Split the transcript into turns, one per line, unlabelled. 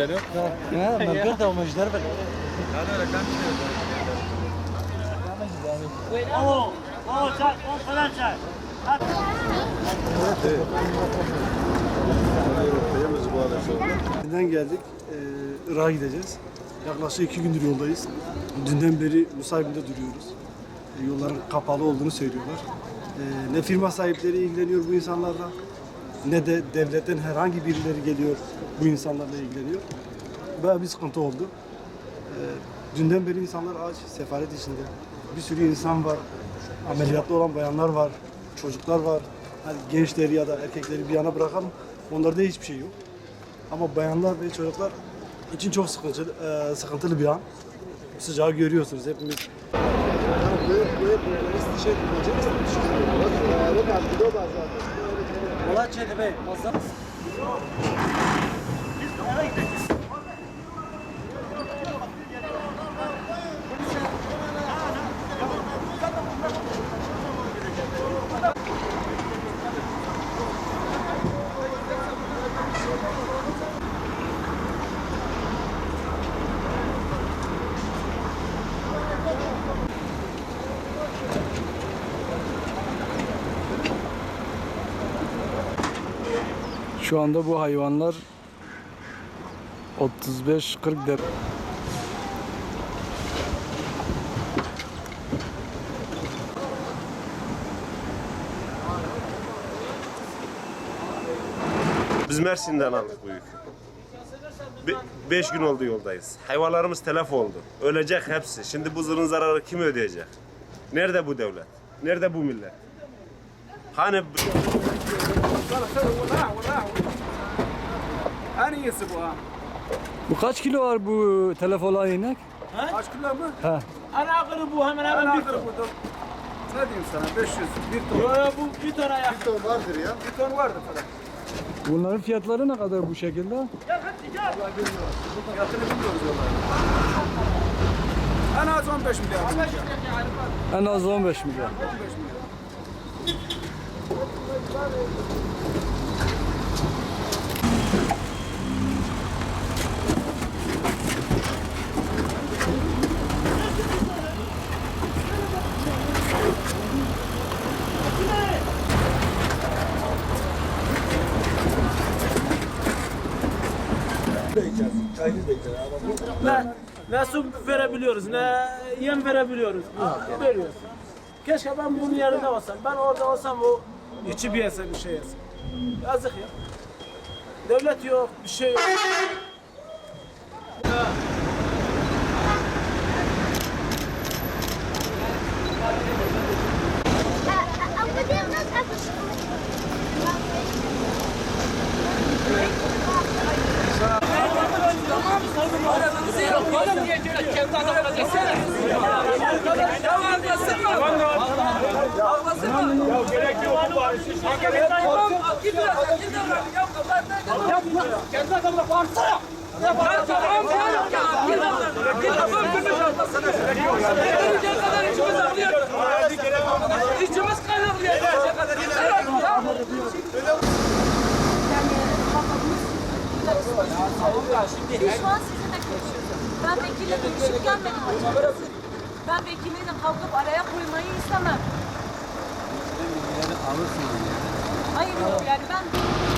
veriyor.
Ha, mümkün de olmuşlar böyle.
Dünden geldik. Ee, Irak'a gideceğiz. Yaklaşık iki gündür yoldayız. Dünden beri Nusaybin'de duruyoruz. Ee, yolların kapalı olduğunu söylüyorlar. Ee, ne firma sahipleri ilgileniyor bu insanlarla ne de devletten herhangi birileri geliyor bu insanlarla ilgileniyor. Bayağı bir sıkıntı oldu. Ee, dünden beri insanlar aç, sefalet içinde. Bir sürü insan var. Ameliyatlı olan bayanlar var. Çocuklar var. Hani gençleri ya da erkekleri bir yana bırakalım. Onlarda hiçbir şey yok. Ama bayanlar ve çocuklar için çok sıkıntılı, e, sıkıntılı bir an. Sıcağı görüyorsunuz hepimiz.
Ulan Çetin Bey, masa.
Şu anda bu hayvanlar 35-40 der.
Biz Mersin'den aldık bu yükü. Be- beş gün oldu yoldayız. Hayvanlarımız telef oldu. Ölecek hepsi. Şimdi bu zırın zararı kim ödeyecek? Nerede bu devlet? Nerede bu millet? Hani
En iyisi bu ha.
Bu kaç kilo var bu telef olan inek?
Kaç kilo mu?
He.
Ana akırı bu hemen hemen bir ton. Ne diyeyim sana 500 bir ton. Yok yok bu bir tona yakın. Bir ton vardır ya. Bir ton vardır falan.
Bunların fiyatları ne kadar bu şekilde?
Fiyatını bilmiyoruz yollarda. En az 15 milyar.
En az 15 milyar.
Ne, ne su verebiliyoruz, ne yem verebiliyoruz. Veriyoruz. Keşke ben bunun yerinde olsam. Ben orada olsam o içi bir yese bir şey yese. Yazık ya. Devlet yok, bir şey yok.
İçimiz kaynaklı kadar yeter.
Biz şu an sizinle konuşuyoruz. Ben vekille görüşüp gelmedim açıkçası. Ben vekiliyle kalkıp araya koymayı istemem. Hayır yok yani ben